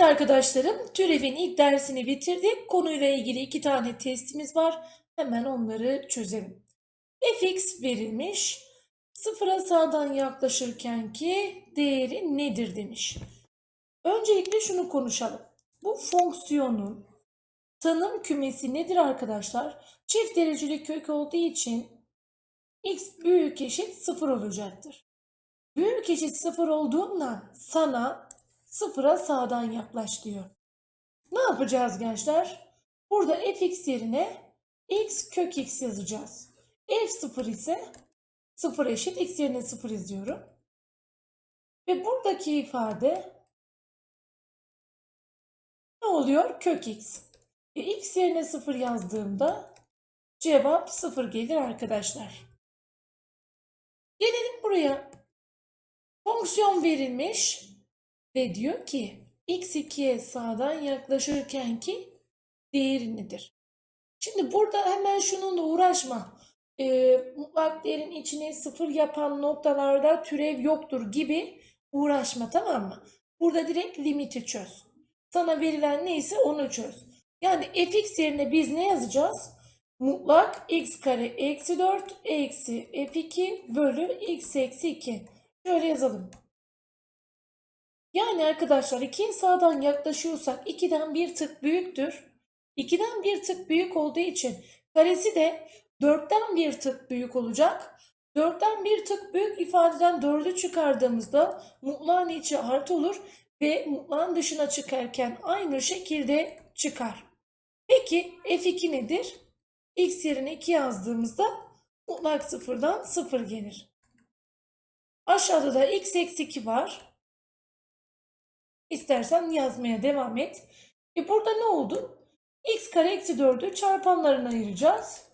Evet arkadaşlarım, türevin ilk dersini bitirdik. Konuyla ilgili iki tane testimiz var. Hemen onları çözelim. fx verilmiş. Sıfıra sağdan yaklaşırken ki değeri nedir demiş. Öncelikle şunu konuşalım. Bu fonksiyonun tanım kümesi nedir arkadaşlar? Çift dereceli kök olduğu için x büyük eşit sıfır olacaktır. Büyük eşit sıfır olduğundan sana sıfıra sağdan yaklaş diyor. Ne yapacağız gençler? Burada fx yerine x kök x yazacağız. f sıfır ise sıfır eşit x yerine sıfır yazıyorum. Ve buradaki ifade ne oluyor? Kök x. E, x yerine sıfır yazdığımda cevap sıfır gelir arkadaşlar. Gelelim buraya. Fonksiyon verilmiş ve diyor ki x2'ye sağdan yaklaşırken ki değeri nedir? Şimdi burada hemen şununla uğraşma. Ee, mutlak değerin içine sıfır yapan noktalarda türev yoktur gibi uğraşma tamam mı? Burada direkt limiti çöz. Sana verilen neyse onu çöz. Yani fx yerine biz ne yazacağız? Mutlak x kare eksi 4 eksi f2 bölü x eksi 2. Şöyle yazalım. Yani arkadaşlar 2'ye sağdan yaklaşıyorsak 2'den bir tık büyüktür. 2'den bir tık büyük olduğu için karesi de 4'ten bir tık büyük olacak. 4'ten bir tık büyük ifadeden 4'ü çıkardığımızda mutlağın içi artı olur ve mutlağın dışına çıkarken aynı şekilde çıkar. Peki f2 nedir? x yerine 2 yazdığımızda mutlak sıfırdan 0 gelir. Aşağıda da x eksi 2 var. İstersen yazmaya devam et. E burada ne oldu? x kare eksi 4'ü çarpanlarına ayıracağız.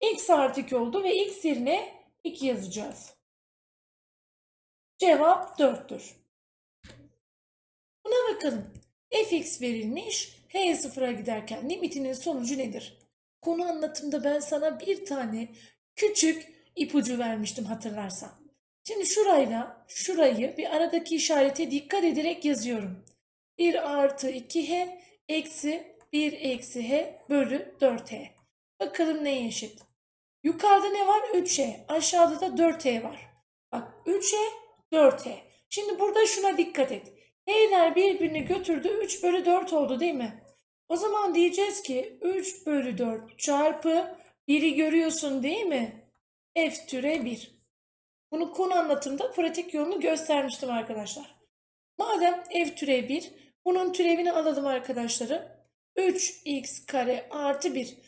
x artı 2 oldu ve x yerine 2 yazacağız. Cevap 4'tür. Buna bakalım. fx verilmiş. h sıfıra giderken limitinin sonucu nedir? Konu anlatımda ben sana bir tane küçük ipucu vermiştim hatırlarsan. Şimdi şurayla şurayı bir aradaki işarete dikkat ederek yazıyorum. 1 artı 2h eksi 1 eksi h bölü 4h. Bakalım neye eşit? Yukarıda ne var? 3h. Aşağıda da 4h var. Bak 3h 4h. Şimdi burada şuna dikkat et. H'ler birbirini götürdü 3 bölü 4 oldu değil mi? O zaman diyeceğiz ki 3 bölü 4 çarpı 1'i görüyorsun değil mi? F türe 1. Bunu konu anlatımda pratik yolunu göstermiştim arkadaşlar. Madem f türe 1, bunun türevini alalım arkadaşlarım. 3x kare artı 1.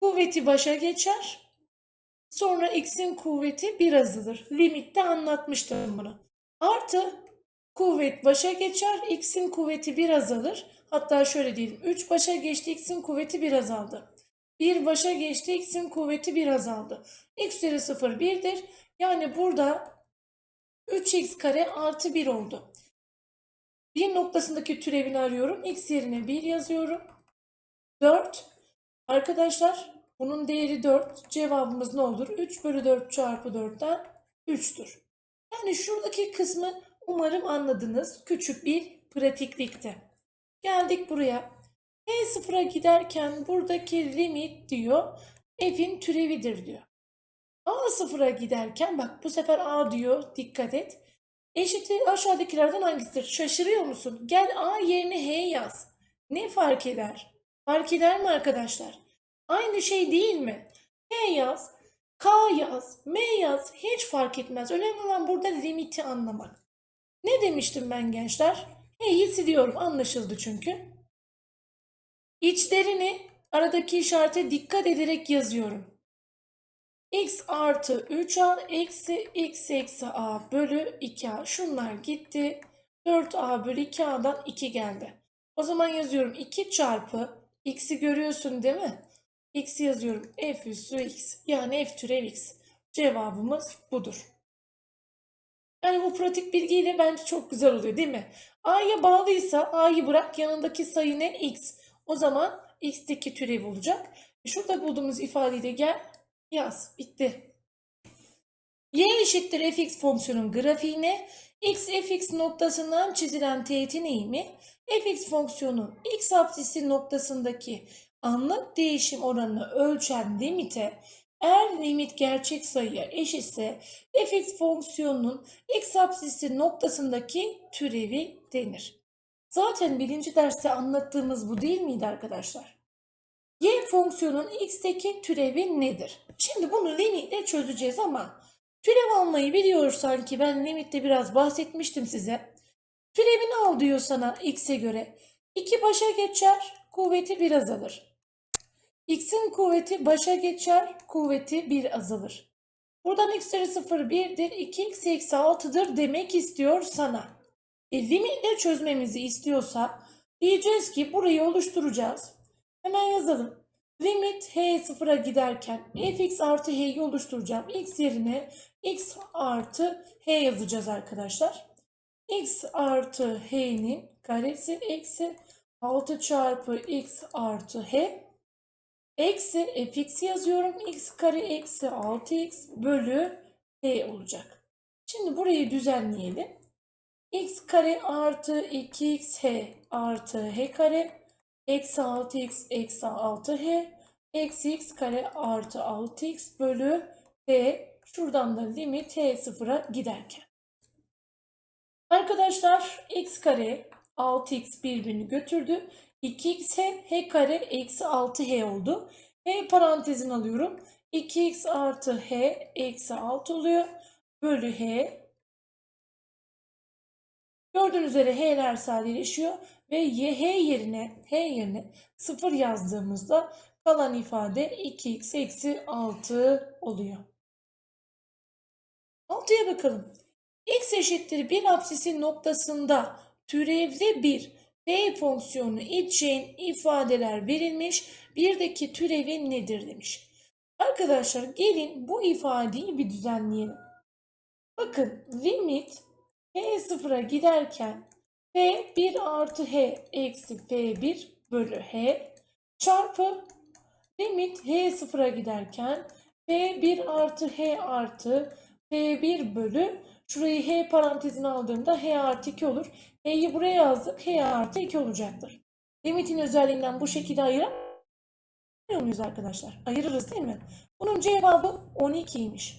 Kuvveti başa geçer. Sonra x'in kuvveti 1 azalır. Limitte anlatmıştım bunu. Artı kuvvet başa geçer. x'in kuvveti 1 azalır. Hatta şöyle diyelim. 3 başa geçti. x'in kuvveti 1 azaldı. 1 başa geçti. x'in kuvveti 1 azaldı. x üzeri 0 1'dir. Yani burada 3x kare artı 1 oldu. Bir noktasındaki türevini arıyorum. x yerine 1 yazıyorum. 4. Arkadaşlar bunun değeri 4. Cevabımız ne olur? 3 bölü 4 çarpı 4'ten 3'tür. Yani şuradaki kısmı umarım anladınız. Küçük bir pratiklikti. Geldik buraya. H sıfıra giderken buradaki limit diyor f'in türevidir diyor. A sıfıra giderken bak bu sefer A diyor dikkat et. Eşiti aşağıdakilerden hangisidir? Şaşırıyor musun? Gel A yerine H yaz. Ne fark eder? Fark eder mi arkadaşlar? Aynı şey değil mi? H yaz, K yaz, M yaz hiç fark etmez. Önemli olan burada limiti anlamak. Ne demiştim ben gençler? H'yi siliyorum anlaşıldı çünkü. İçlerini aradaki işarete dikkat ederek yazıyorum x artı 3a eksi x eksi a bölü 2a. Şunlar gitti. 4a bölü 2a'dan 2 geldi. O zaman yazıyorum 2 çarpı x'i görüyorsun değil mi? x yazıyorum f üssü x yani f türev x. Cevabımız budur. Yani bu pratik bilgiyle bence çok güzel oluyor değil mi? A'ya bağlıysa A'yı bırak yanındaki sayı ne? X. O zaman x'teki türev olacak. Şurada bulduğumuz ifadeyi de gel Yaz. Bitti. y eşittir fx fonksiyonun grafiğine x fx noktasından çizilen teğetin eğimi fx fonksiyonun x apsisi noktasındaki anlık değişim oranını ölçen limite eğer limit gerçek sayıya eşitse fx fonksiyonunun x apsisi noktasındaki türevi denir. Zaten birinci derste anlattığımız bu değil miydi arkadaşlar? Y fonksiyonun x'teki türevi nedir? Şimdi bunu limitle çözeceğiz ama türev almayı biliyor sanki ben limitte biraz bahsetmiştim size. Türevini al diyor sana x'e göre. 2 başa geçer, kuvveti 1 azalır. x'in kuvveti başa geçer, kuvveti 1 azalır. Buradan x üzeri 0 1'dir, 2x eksi 6'dır demek istiyor sana. E, limitle çözmemizi istiyorsa diyeceğiz ki burayı oluşturacağız. Hemen yazalım. Limit h sıfıra giderken fx artı h'yi oluşturacağım. x yerine x artı h yazacağız arkadaşlar. x artı h'nin karesi eksi 6 çarpı x artı h eksi fx yazıyorum. x kare eksi 6x bölü h olacak. Şimdi burayı düzenleyelim. x kare artı 2x h artı h kare eksi 6x eksi 6h eksi x kare artı 6x bölü h şuradan da limit h sıfıra giderken. Arkadaşlar x kare 6x birbirini götürdü. 2x h kare eksi 6h oldu. h parantezini alıyorum. 2x artı h eksi 6 oluyor. Bölü h. Gördüğünüz üzere h'ler sadeleşiyor ve y, h yerine h yerine 0 yazdığımızda kalan ifade 2x eksi 6 oluyor. 6'ya bakalım. x eşittir 1 apsisi noktasında türevli bir f fonksiyonu için ifadeler verilmiş. Birdeki türevi nedir demiş. Arkadaşlar gelin bu ifadeyi bir düzenleyelim. Bakın limit h sıfıra giderken f 1 artı h eksi f1 bölü h çarpı limit h sıfıra giderken f1 artı h artı f1 bölü şurayı h parantezine aldığımda h artı 2 olur. h'yi buraya yazdık h artı 2 olacaktır. Limitin özelliğinden bu şekilde ayıramıyor muyuz arkadaşlar? Ayırırız değil mi? Bunun cevabı 12'ymiş.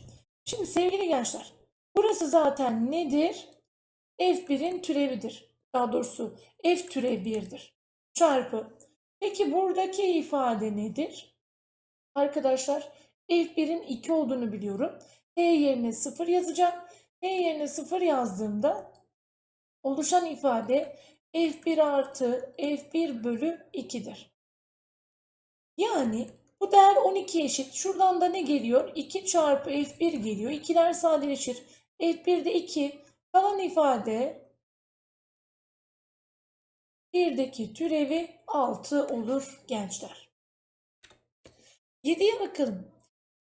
Şimdi sevgili gençler burası zaten nedir? F1'in türevidir. Daha doğrusu f türev 1'dir. Çarpı. Peki buradaki ifade nedir? Arkadaşlar f1'in 2 olduğunu biliyorum. h yerine 0 yazacağım. h yerine 0 yazdığımda oluşan ifade f1 artı f1 bölü 2'dir. Yani bu değer 12 eşit. Şuradan da ne geliyor? 2 çarpı f1 geliyor. 2'ler sadeleşir. f1'de 2. Kalan ifade 1'deki türevi 6 olur gençler. 7'ye bakalım.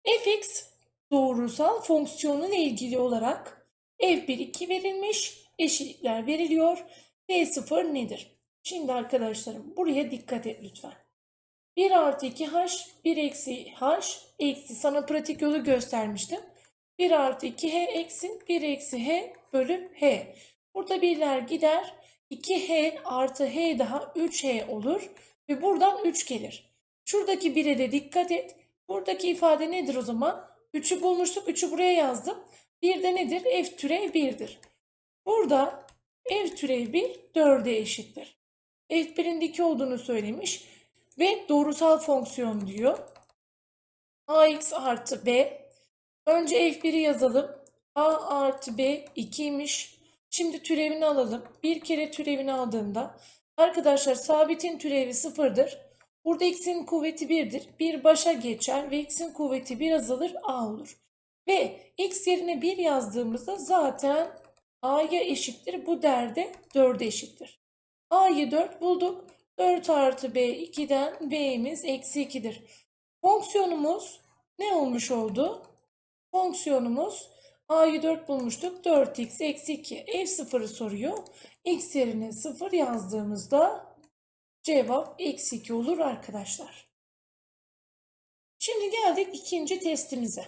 fx doğrusal fonksiyonuyla ilgili olarak f1 2 verilmiş, eşitlikler veriliyor. f0 nedir? Şimdi arkadaşlarım buraya dikkat et lütfen. 1 artı 2h, 1 eksi h, eksi sana pratik yolu göstermiştim. 1 artı 2h eksi 1 eksi h bölü h. Burada birler gider. 2h artı h daha 3h olur. Ve buradan 3 gelir. Şuradaki 1'e de dikkat et. Buradaki ifade nedir o zaman? 3'ü bulmuştuk. 3'ü buraya yazdım. 1 de nedir? f türev 1'dir. Burada f türev 1 4'e eşittir. f1'in 2 olduğunu söylemiş. Ve doğrusal fonksiyon diyor. ax artı b. Önce f1'i yazalım. a artı b 2'ymiş. Şimdi türevini alalım. Bir kere türevini aldığımda arkadaşlar sabitin türevi sıfırdır. Burada x'in kuvveti 1'dir. 1 başa geçer ve x'in kuvveti 1 azalır a olur. Ve x yerine 1 yazdığımızda zaten a'ya eşittir. Bu değerde 4'e eşittir. a'yı 4 bulduk. 4 artı b 2'den b'miz eksi 2'dir. Fonksiyonumuz ne olmuş oldu? Fonksiyonumuz a'yı 4 bulmuştuk. 4x eksi 2 f0'ı soruyor. x yerine 0 yazdığımızda cevap eksi 2 olur arkadaşlar. Şimdi geldik ikinci testimize.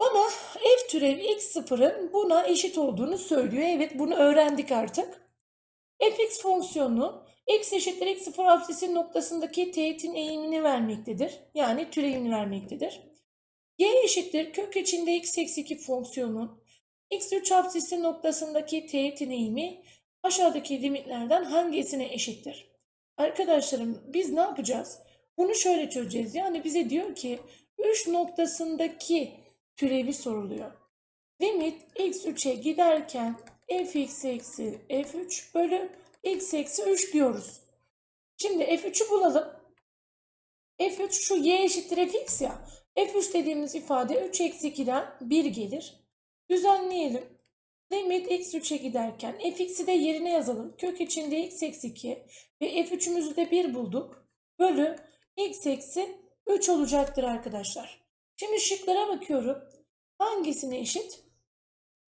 Bana f türev x sıfırın buna eşit olduğunu söylüyor. Evet bunu öğrendik artık. fx fonksiyonu x eşittir x sıfır absisinin noktasındaki teğetin eğimini vermektedir. Yani türevini vermektedir. Y eşittir kök içinde x eksi 2 fonksiyonun x3 absisi noktasındaki teğetin eğimi aşağıdaki limitlerden hangisine eşittir? Arkadaşlarım biz ne yapacağız? Bunu şöyle çözeceğiz. Yani bize diyor ki 3 noktasındaki türevi soruluyor. Limit x3'e giderken fx eksi f3 bölü x eksi 3 diyoruz. Şimdi f3'ü bulalım. f3 şu y eşittir fx ya. F3 dediğimiz ifade 3 eksi 2'den 1 gelir. Düzenleyelim. Limit x3'e giderken fx'i de yerine yazalım. Kök içinde x eksi 2 ve f3'ümüzü de 1 bulduk. Bölü x eksi 3 olacaktır arkadaşlar. Şimdi şıklara bakıyorum. Hangisine eşit?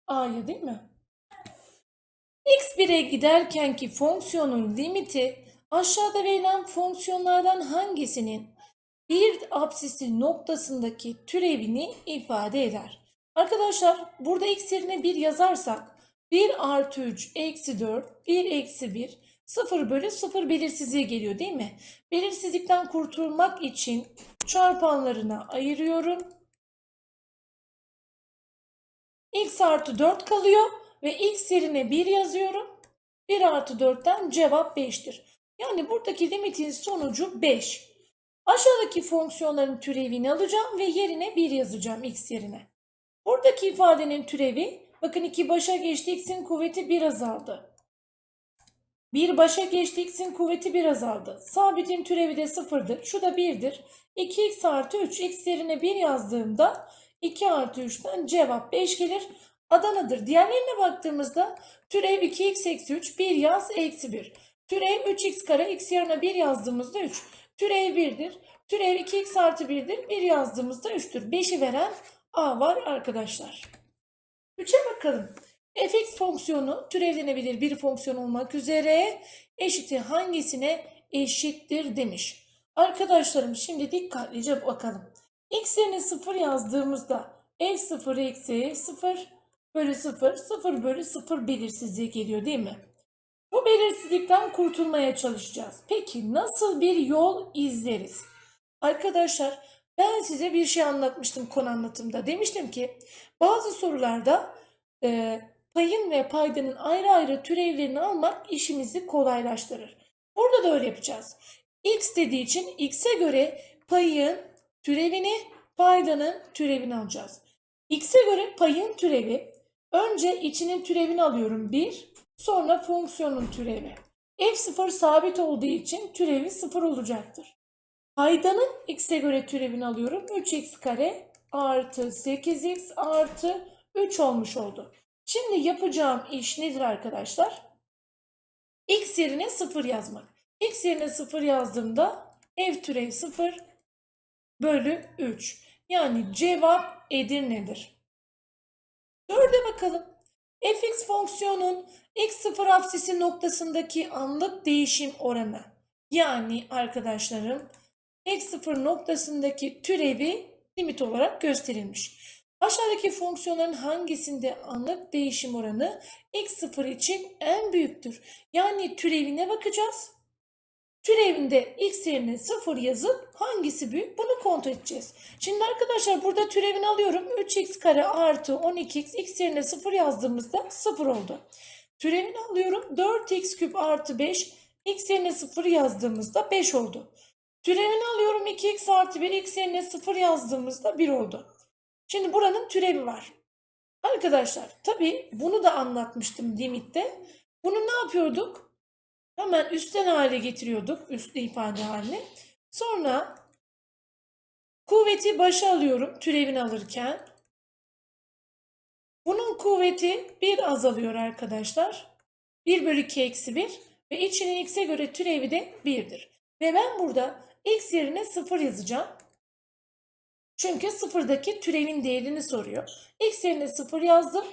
A'ya değil mi? x1'e giderkenki fonksiyonun limiti aşağıda verilen fonksiyonlardan hangisinin bir absisi noktasındaki türevini ifade eder? Arkadaşlar burada x yerine 1 yazarsak 1 artı 3 eksi 4 1 eksi 1 0 bölü 0 belirsizliği geliyor değil mi? Belirsizlikten kurtulmak için çarpanlarına ayırıyorum. x artı 4 kalıyor ve x yerine 1 yazıyorum. 1 artı 4'ten cevap 5'tir. Yani buradaki limitin sonucu 5. Aşağıdaki fonksiyonların türevini alacağım ve yerine 1 yazacağım x yerine. Buradaki ifadenin türevi bakın 2 başa geçti x'in kuvveti 1 azaldı. 1 başa geçti x'in kuvveti 1 azaldı. Sabitin türevi de 0'dır. Şu da 1'dir. 2x artı 3 x yerine 1 yazdığımda 2 artı 3'ten cevap 5 gelir. Adana'dır. Diğerlerine baktığımızda türev 2x eksi 3 1 yaz eksi 1. Türev 3x kare x yerine 1 yazdığımızda 3. Türev 1'dir. Türev 2x artı 1'dir. 1 yazdığımızda 3'tür. 5'i veren A var arkadaşlar. 3'e bakalım. fx fonksiyonu türevlenebilir bir fonksiyon olmak üzere eşiti hangisine eşittir demiş. Arkadaşlarım şimdi dikkatlice bakalım. x yerine 0 yazdığımızda f0 eksi 0 bölü 0 0 bölü 0 belirsizliği geliyor değil mi? Bu belirsizlikten kurtulmaya çalışacağız. Peki nasıl bir yol izleriz? Arkadaşlar ben size bir şey anlatmıştım konu anlatımda. Demiştim ki bazı sorularda e, payın ve paydanın ayrı ayrı türevlerini almak işimizi kolaylaştırır. Burada da öyle yapacağız. X dediği için x'e göre payın türevini, paydanın türevini alacağız. X'e göre payın türevi önce içinin türevini alıyorum 1, sonra fonksiyonun türevi. F0 sabit olduğu için türevi 0 olacaktır. Paydanın x'e göre türevini alıyorum. 3x kare artı 8x artı 3 olmuş oldu. Şimdi yapacağım iş nedir arkadaşlar? x yerine 0 yazmak. x yerine 0 yazdığımda f türev 0 bölü 3. Yani cevap Edirne'dir. Dörde bakalım. Fx fonksiyonun x0 absisi noktasındaki anlık değişim oranı. Yani arkadaşlarım x0 noktasındaki türevi limit olarak gösterilmiş. Aşağıdaki fonksiyonların hangisinde anlık değişim oranı x0 için en büyüktür? Yani türevine bakacağız. Türevinde x yerine 0 yazıp hangisi büyük bunu kontrol edeceğiz. Şimdi arkadaşlar burada türevini alıyorum. 3x kare artı 12x x yerine 0 yazdığımızda 0 oldu. Türevini alıyorum. 4x küp artı 5 x yerine 0 yazdığımızda 5 oldu. Türevini alıyorum 2x artı 1 x yerine 0 yazdığımızda 1 oldu. Şimdi buranın türevi var. Arkadaşlar tabi bunu da anlatmıştım limitte. Bunu ne yapıyorduk? Hemen üstten hale getiriyorduk. Üstlü ifade haline. Sonra kuvveti başa alıyorum türevini alırken. Bunun kuvveti 1 azalıyor arkadaşlar. 1 bölü 2 eksi 1 ve içinin x'e göre türevi de 1'dir. Ve ben burada x yerine 0 yazacağım. Çünkü sıfırdaki türevin değerini soruyor. X yerine 0 yazdım.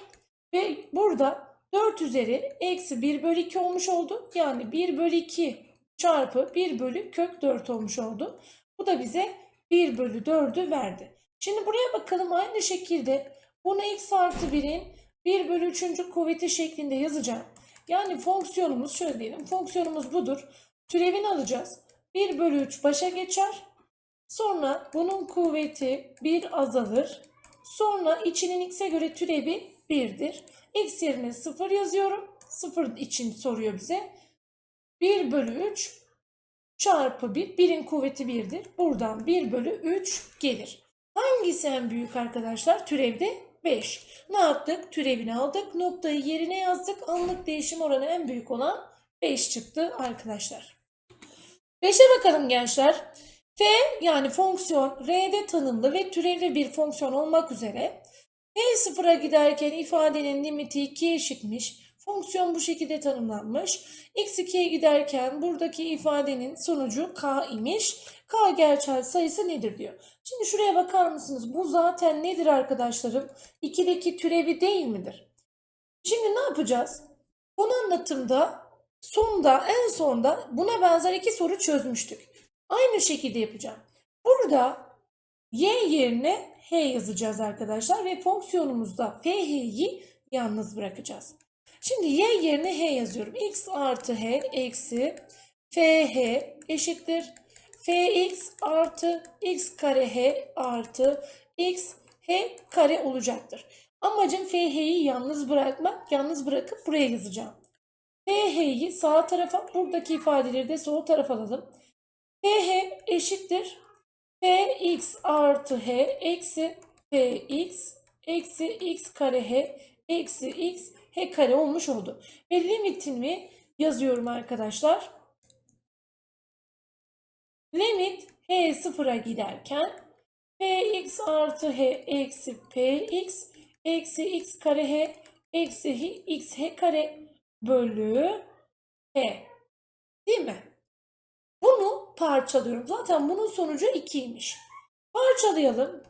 Ve burada 4 üzeri eksi 1 bölü 2 olmuş oldu. Yani 1 bölü 2 çarpı 1 bölü kök 4 olmuş oldu. Bu da bize 1 bölü 4'ü verdi. Şimdi buraya bakalım aynı şekilde bunu x artı 1'in 1 bölü 3. kuvveti şeklinde yazacağım. Yani fonksiyonumuz şöyle diyelim. Fonksiyonumuz budur. Türevini alacağız. 1 bölü 3 başa geçer. Sonra bunun kuvveti 1 azalır. Sonra içinin x'e göre türevi 1'dir. x yerine 0 yazıyorum. 0 için soruyor bize. 1 bölü 3 çarpı 1. 1'in kuvveti 1'dir. Buradan 1 bölü 3 gelir. Hangisi en büyük arkadaşlar? Türevde 5. Ne yaptık? Türevini aldık. Noktayı yerine yazdık. Anlık değişim oranı en büyük olan 5 çıktı arkadaşlar. 5'e bakalım gençler. F yani fonksiyon R'de tanımlı ve türevli bir fonksiyon olmak üzere P sıfıra giderken ifadenin limiti 2'ye eşitmiş. Fonksiyon bu şekilde tanımlanmış. X 2'ye giderken buradaki ifadenin sonucu K imiş. K gerçel sayısı nedir diyor. Şimdi şuraya bakar mısınız? Bu zaten nedir arkadaşlarım? 2'deki türevi değil midir? Şimdi ne yapacağız? Konu anlatımda sonda en sonda buna benzer iki soru çözmüştük. Aynı şekilde yapacağım. Burada y yerine h yazacağız arkadaşlar ve fonksiyonumuzda fh'yi yalnız bırakacağız. Şimdi y yerine h yazıyorum. x artı h eksi fh eşittir. fx artı x kare h artı x h kare olacaktır. Amacım fh'yi yalnız bırakmak. Yalnız bırakıp buraya yazacağım. fh'yi sağ tarafa, buradaki ifadeleri de sol tarafa alalım. fh eşittir. Fx artı h eksi fx eksi x kare h eksi x h kare olmuş oldu. Ve limitini yazıyorum arkadaşlar. Limit h sıfıra giderken px artı h eksi px eksi x kare h eksi x h kare bölü h. Değil mi? Bunu parçalıyorum. Zaten bunun sonucu 2'ymiş. Parçalayalım.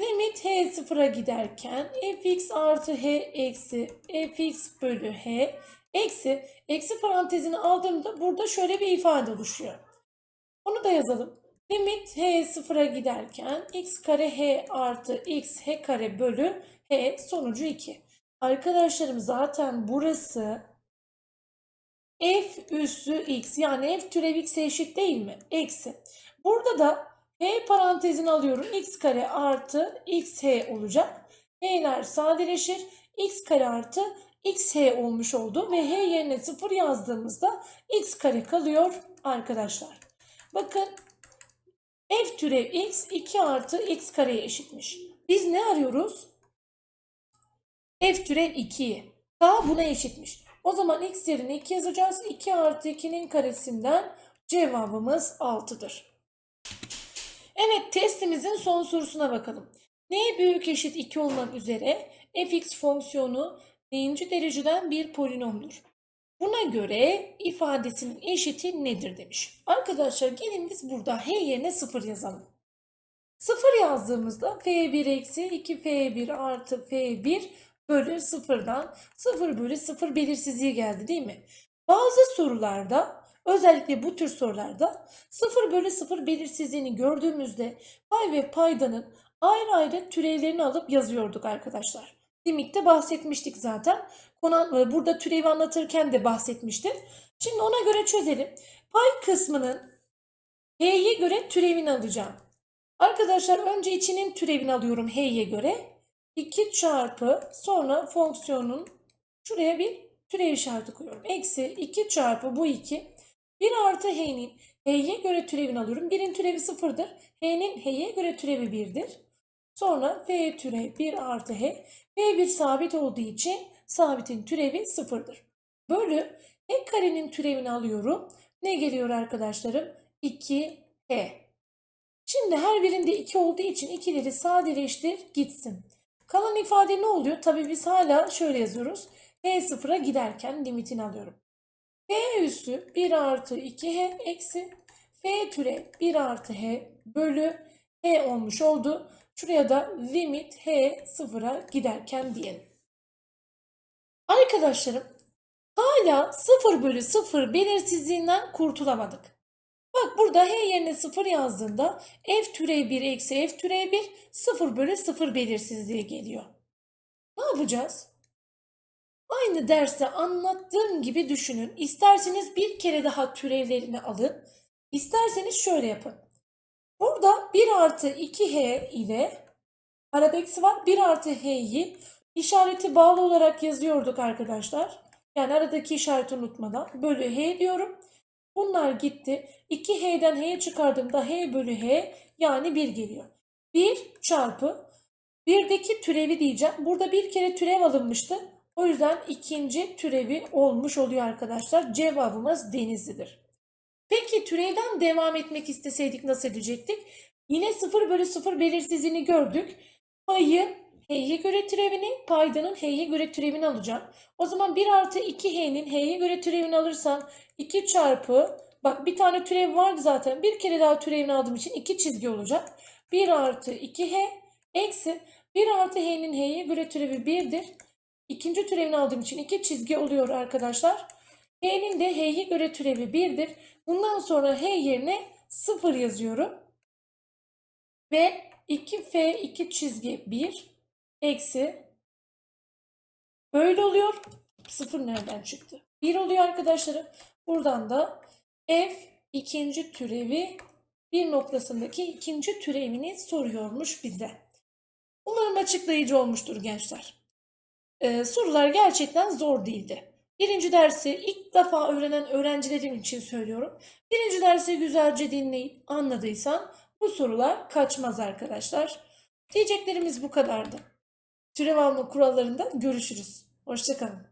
Limit h sıfıra giderken fx artı h eksi fx bölü h eksi eksi parantezini aldığımda burada şöyle bir ifade oluşuyor. Onu da yazalım. Limit h sıfıra giderken x kare h artı x h kare bölü h sonucu 2. Arkadaşlarım zaten burası f üssü x yani f türev x'e eşit değil mi? Eksi. Burada da h parantezini alıyorum. x kare artı x h olacak. h'ler sadeleşir. x kare artı x h olmuş oldu ve h yerine 0 yazdığımızda x kare kalıyor arkadaşlar. Bakın f türev x 2 artı x kareye eşitmiş. Biz ne arıyoruz? f türev 2'yi. K buna eşitmiş. O zaman x yerine 2 yazacağız. 2 artı 2'nin karesinden cevabımız 6'dır. Evet testimizin son sorusuna bakalım. n büyük eşit 2 olmak üzere fx fonksiyonu n'inci dereceden bir polinomdur. Buna göre ifadesinin eşiti nedir demiş. Arkadaşlar gelin biz burada h yerine 0 yazalım. 0 yazdığımızda f1 eksi 2f1 artı f1 bölü 0'dan 0 bölü 0 belirsizliği geldi değil mi? Bazı sorularda özellikle bu tür sorularda 0 bölü 0 belirsizliğini gördüğümüzde pay ve paydanın ayrı ayrı türevlerini alıp yazıyorduk arkadaşlar. Limitte bahsetmiştik zaten. Konu, burada türevi anlatırken de bahsetmiştim. Şimdi ona göre çözelim. Pay kısmının h'ye göre türevini alacağım. Arkadaşlar önce içinin türevini alıyorum h'ye göre. 2 çarpı sonra fonksiyonun şuraya bir türev işareti koyuyorum. Eksi 2 çarpı bu 2. 1 artı h'nin h'ye göre türevini alıyorum. 1'in türevi 0'dır. h'nin h'ye göre türevi 1'dir. Sonra f türev 1 artı h. f1 sabit olduğu için sabitin türevi 0'dır. Bölü h karenin türevini alıyorum. Ne geliyor arkadaşlarım? 2h. Şimdi her birinde 2 olduğu için ikileri sadeleştir gitsin. Kalan ifade ne oluyor? Tabii biz hala şöyle yazıyoruz. h sıfıra giderken limitini alıyorum. f üssü 1 artı 2h eksi f türev 1 artı h bölü h olmuş oldu. Şuraya da limit h sıfıra giderken diyelim. Arkadaşlarım hala 0 bölü 0 belirsizliğinden kurtulamadık. Bak burada h yerine 0 yazdığında f türev 1 eksi f türev 1 0 bölü 0 belirsizliği geliyor. Ne yapacağız? Aynı derste anlattığım gibi düşünün. İsterseniz bir kere daha türevlerini alın. İsterseniz şöyle yapın. Burada 1 artı 2h ile arabeksi var. 1 artı h'yi işareti bağlı olarak yazıyorduk arkadaşlar. Yani aradaki işareti unutmadan. Bölü h diyorum. Bunlar gitti. 2h'den h'ye çıkardığımda h bölü h yani 1 geliyor. 1 çarpı 1'deki türevi diyeceğim. Burada bir kere türev alınmıştı. O yüzden ikinci türevi olmuş oluyor arkadaşlar. Cevabımız Denizli'dir. Peki türevden devam etmek isteseydik nasıl edecektik? Yine 0 bölü 0 belirsizliğini gördük. Payı h'ye göre türevini, paydanın h'ye göre türevini alacağım. O zaman 1 artı 2h'nin h'ye göre türevini alırsam 2 çarpı, bak bir tane türev vardı zaten. Bir kere daha türevini aldığım için 2 çizgi olacak. 1 artı 2h eksi 1 artı h'nin h'ye göre türevi 1'dir. İkinci türevini aldığım için 2 çizgi oluyor arkadaşlar. H'nin de h'ye göre türevi 1'dir. Bundan sonra h yerine 0 yazıyorum. Ve 2f 2 çizgi 1 eksi böyle oluyor. 0 nereden çıktı? 1 oluyor arkadaşlarım. Buradan da f ikinci türevi bir noktasındaki ikinci türevini soruyormuş bize. Umarım açıklayıcı olmuştur gençler. Ee, sorular gerçekten zor değildi. Birinci dersi ilk defa öğrenen öğrencilerim için söylüyorum. Birinci dersi güzelce dinleyip anladıysan bu sorular kaçmaz arkadaşlar. Diyeceklerimiz bu kadardı. Türev alma kurallarında görüşürüz. Hoşçakalın.